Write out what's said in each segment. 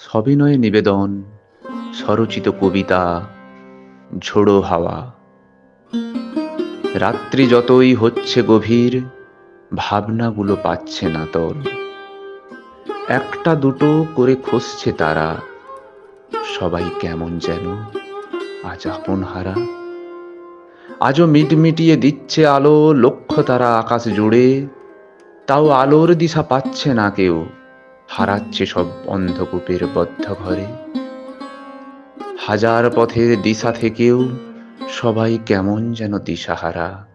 সবিনয়ে নিবেদন, স্বরচিত কবিতা, ঝোড়ো হাওয়া। রাত্রি যতই হচ্ছে গভীর, ভাবনাগুলো পাচ্ছে না তল একটা দুটো করে খসছে তারা, সবাই কেমন যেন আজ আপন হারা। আজও মিটমিটিয়ে দিচ্ছে আলো, লক্ষ্য তারা আকাশ জুড়ে, তাও আলোর দিশা পাচ্ছে না কেউ। হারাচ্ছে সব অন্ধকূপের বদ্ধ ঘরে হাজার পথের দিশা থেকেও সবাই কেমন যেন দিশাহারা।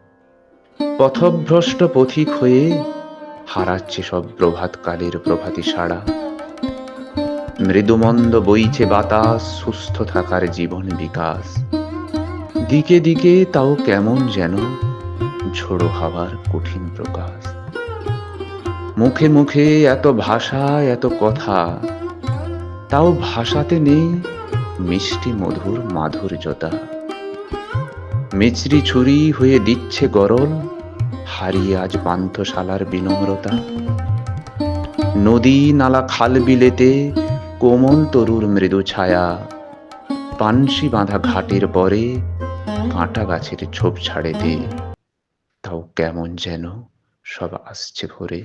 পথভ্রষ্ট পথিক হয়ে হারাচ্ছে সব প্রভাতকালের প্রভাতী সাড়া। মৃদুমন্দ বইছে বাতাস, সুস্থ থাকার জীবন বিকাশ। দিকে দিকে তাও কেমন যেন ঝোড়ো হাওয়ার কঠিন প্রকাশ। মুখে মুখে এত ভাষা, এত কথা। তাও ভাষাতে নেই মিষ্টি মধুর মাধুর্যতা। মিচড়ি ছুরি হয়ে দিচ্ছে গরল, হারিয়ে আজ পান্থশালার বিনম্রতা। নদী নালা খাল বিলেতে কোমল তরুর মৃদু ছায়া, পানসি বাঁধা ঘাটের পরে কাঁটা গাছের ছোপ ছাড়ে দে তাও কেমন যেন সব আসছে ভরে।